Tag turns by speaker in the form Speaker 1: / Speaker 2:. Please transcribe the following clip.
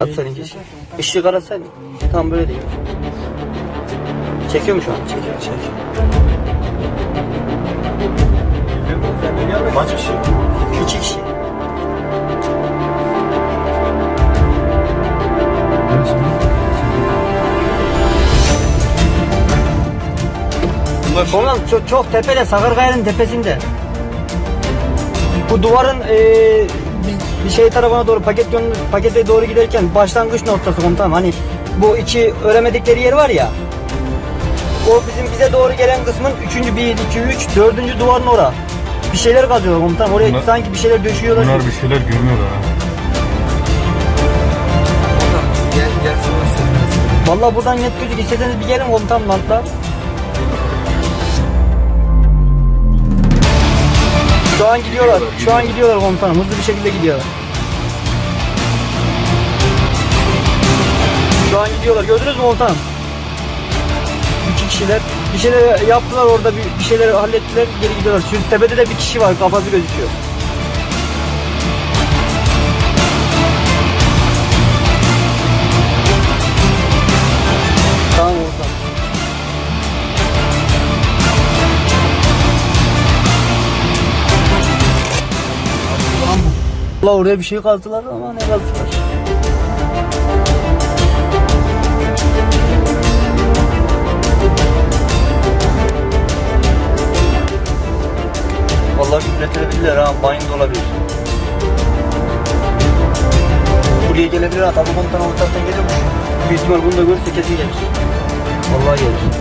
Speaker 1: Atsaydın keşke. Işığı arasaydın. Tam böyle değil. Çekiyor mu şu an? Çekiyor. Çekiyor.
Speaker 2: Kaç kişi?
Speaker 1: İki kişi. Ondan çok, çok tepede, Sakarkaya'nın tepesinde. Bu duvarın eee bir- şey tarafına doğru paket pakete doğru giderken başlangıç noktası komutanım. Hani bu iki öremedikleri yer var ya. O bizim bize doğru gelen kısmın üçüncü, bir, iki, üç, dördüncü duvarın ora. Bir şeyler kazıyorlar komutanım. Oraya
Speaker 2: Bunlar-
Speaker 1: sanki bir şeyler döşüyorlar.
Speaker 2: Bunlar bir şeyler görmüyorlar ha.
Speaker 3: Gel gel sana söyleriz.
Speaker 1: Vallahi buradan net gözük isteseniz bir gelin komutanım lantla. An gidiyorlar. Şu an gidiyorlar komutanım. Hızlı bir şekilde gidiyorlar. Şu an gidiyorlar. Gördünüz mü komutanım? İki kişiler. Bir şeyler yaptılar orada. Bir, bir şeyler hallettiler. Geri gidiyorlar. Şu tepede de bir kişi var. Kafası gözüküyor. Allah oraya bir şey kazdılar ama ne kazdılar? Vallahi küfretilebilirler ha, banyo da olabilir. Buraya gelebilir ha, tabi komutan o taraftan geliyormuş. Büyük ihtimal bunu da görürse kesin gelir. Vallahi gelir.